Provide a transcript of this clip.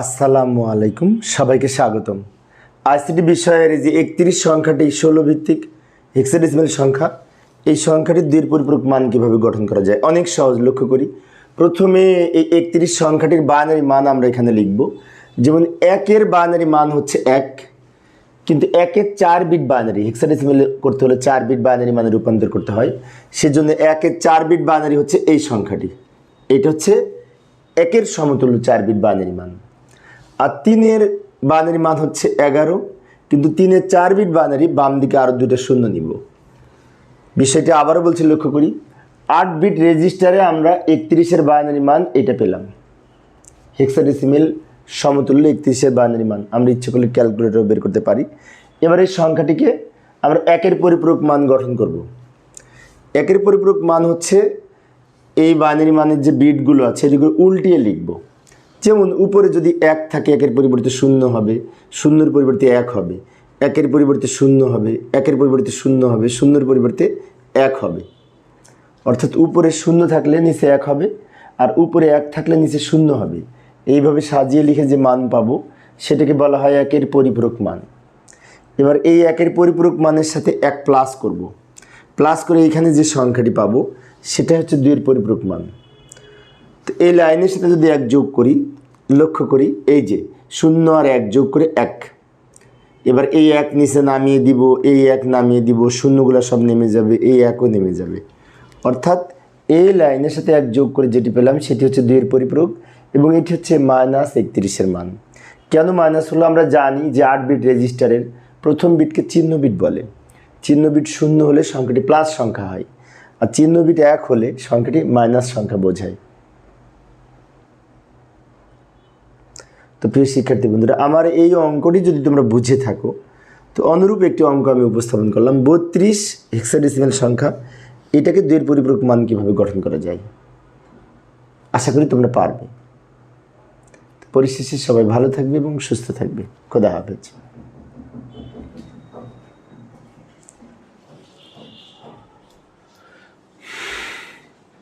আসসালামু আলাইকুম, সবাইকে স্বাগতম। আইসিটি বিষয়ের যে একত্রিশ সংখ্যাটি, ষোলো ভিত্তিক হেক্সাডেসিমাল সংখ্যা, এই সংখ্যাটির দুই পরিপূরক মান কীভাবে গঠন করা যায়? অনেক সহজ, লক্ষ্য করি। প্রথমে এই একত্রিশ সংখ্যাটির বাইনারি মান আমরা এখানে লিখব। যেমন একের বাইনারি মান হচ্ছে এক, কিন্তু একের চার বিট বাইনারি হেক্সাডেসিমাল করতে হলে চার বিট বাইনারি মানে রূপান্তর করতে হয়। সেজন্য একের চার বিট বাইনারি হচ্ছে এই সংখ্যাটি। এটা হচ্ছে একের সমতুল্য চার বিট বাইনারি মান। আর তিনের বাইনারি মান হচ্ছে এগারো, কিন্তু তিনের চার বিট বানারি বাম দিকে আরও দুটো শূন্য নিব। বিষয়টি আবারও বলছি লক্ষ্য করি, আট বিট রেজিস্টারে আমরা একত্রিশের বাইনারি মান এটা পেলাম। হেক্সাডেসিমেল সমতুল্য একত্রিশের বাইনারি মান, আমরা ইচ্ছে করলে ক্যালকুলেটর বের করতে পারি। এবার এই সংখ্যাটিকে আমরা একের পরিপূরক মান গঠন করব। একের পরিপূরক মান হচ্ছে এই বাইনারি মানের যে বিটগুলো আছে এগুলো উল্টিয়ে লিখব। যেমন উপরে যদি এক থাকে, একের পরিবর্তে শূন্য হবে, শূন্যর পরিবর্তে এক হবে, একের পরিবর্তে শূন্য হবে, একের পরিবর্তে শূন্য হবে, শূন্যর পরিবর্তে এক হবে। অর্থাৎ উপরে শূন্য থাকলে নিচে এক হবে, আর উপরে এক থাকলে নিচে শূন্য হবে। এইভাবে সাজিয়ে লিখে যে মান পাবো, সেটাকে বলা হয় একের পরিপূরক মান। এবার এই একের পরিপূরক মানের সাথে এক প্লাস করব। প্লাস করে এখানে যে সংখ্যাটি পাবো সেটা হচ্ছে দুইয়ের পরিপূরক মান। তো এই লাইনের সাথে যদি এক যোগ করি, লক্ষ্য করি, এই যে শূন্য আর এক যোগ করে এক। এবার এই এক নিচে নামিয়ে দিব, এই এক নামিয়ে দিব, শূন্যগুলো সব নেমে যাবে, এই একও নেমে যাবে। অর্থাৎ এই লাইনের সাথে এক যোগ করে যেটি পেলাম, সেটি হচ্ছে দুইয়ের পরিপূরক এবং এটি হচ্ছে মাইনাস একত্রিশের মান। কেন মাইনাস হলো? আমরা জানি যে আট বিট রেজিস্টারের প্রথম বিটকে চিহ্ন বিট বলে। চিহ্ন বিট শূন্য হলে সংখ্যাটি প্লাস সংখ্যা হয়। আর চিহ্ন বিট এক হলে সংখ্যাটি মাইনাস সংখ্যা বোঝায়। তো প্রিয় শিক্ষার্থী বন্ধুরা, আমার এই অঙ্কটি যদি তোমরা বুঝে থাকো, তো অনুরূপ একটি অঙ্ক আমি উপস্থাপন করলাম। বত্রিশ হেক্সাডেসিমাল সংখ্যা, এটাকে দুইয়ের পরিপূরক মান কীভাবে গঠন করা যায়? আশা করি তোমরা পারবে। পরিশেষে সবাই ভালো থাকবে এবং সুস্থ থাকবে। খোদা হাফেজ।